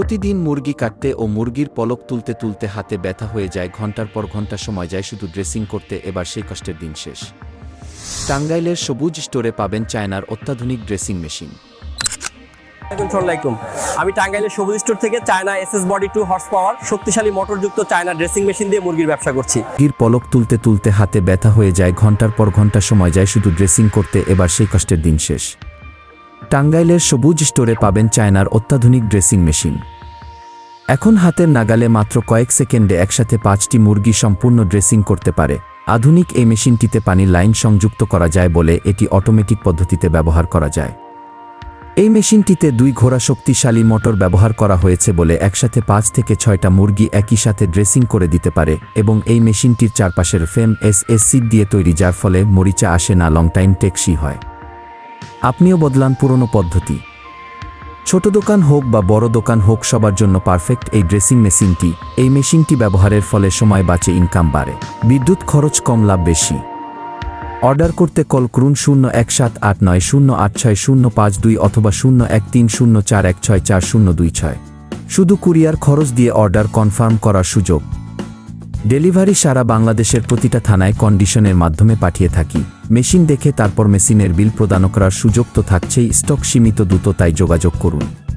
প্রতিদিন মুরগি কাটতে ও মুরগির পলক তুলতে তুলতে হাতে ব্যথা হয়ে যায় ঘণ্টার পর ঘণ্টা সময় যায় শুধু ড্রেসিং করতে এবার সেই কষ্টের দিন শেষ। টাঙ্গাইলের সবুজ স্টোরে পাবেন চায়নার অত্যাধুনিক ড্রেসিং মেশিন। আমি টাঙ্গাইলের সবুজ স্টোর থেকে China SS body two horse power শক্তিশালী মোটরযুক্ত চায়না ড্রেসিং মেশিন দিয়ে মুরগির ব্যবসা করছি। মুরগির পলক তুলতে তুলতে হাতে ব্যথা হয়ে যায় ঘণ্টার পর ঘণ্টা সময় যায় শুধু ড্রেসিং করতে এবার সেই কষ্টের দিন শেষ। টাঙ্গাইলের সবুজ স্টোরে পাবেন চায়নার অত্যাধুনিক ড্রেসিং মেশিন। এখন হাতের নাগালে মাত্র কয়েক সেকেন্ডে একসাথে পাঁচটি মুরগি সম্পূর্ণ ড্রেসিং করতে পারে। আধুনিক এই মেশিনটিতে পানির লাইন সংযুক্ত করা যায় বলে এটি অটোমেটিক পদ্ধতিতে ব্যবহার করা যায়। এই মেশিনটিতে দুই ঘোড়া শক্তিশালী মোটর ব্যবহার করা হয়েছে বলে একসাথে পাঁচ থেকে ছয়টা মুরগি একই সাথে ড্রেসিং করে দিতে পারে এবং এই মেশিনটির চারপাশের ফেম এস এস দিয়ে তৈরি, যার ফলে মরিচা আসে না, লং টাইম টেকসি হয়। আপনিও বদলান পুরনো পদ্ধতি। ছোট দোকান হোক বা বড় দোকান হোক, সবার জন্য পারফেক্ট এই ড্রেসিং মেশিনটি, এই মেশিনটি ব্যবহারের ফলে সময় বাঁচে ইনকাম বাড়ে। বিদ্যুৎ খরচ কম, লাভ বেশি। অর্ডার করতে কল করুন শূন্য এক সাত আট নয় শূন্য আট ছয় শূন্য পাঁচ দুই অথবা শূন্য এক তিন শূন্য চার এক ছয় চার শূন্য দুই ছয়। শুধু কুরিয়ার খরচ দিয়ে অর্ডার কনফার্ম করার সুযোগ। ডেলিভারি সারা বাংলাদেশের প্রতিটা থানায় কন্ডিশনের মাধ্যমে পাঠিয়ে থাকি। মেশিন দেখে তারপর মেশিনের বিল প্রদান করার সুযোগ তো থাকছেই, স্টক সীমিত দ্রুত তাই যোগাযোগ করুন।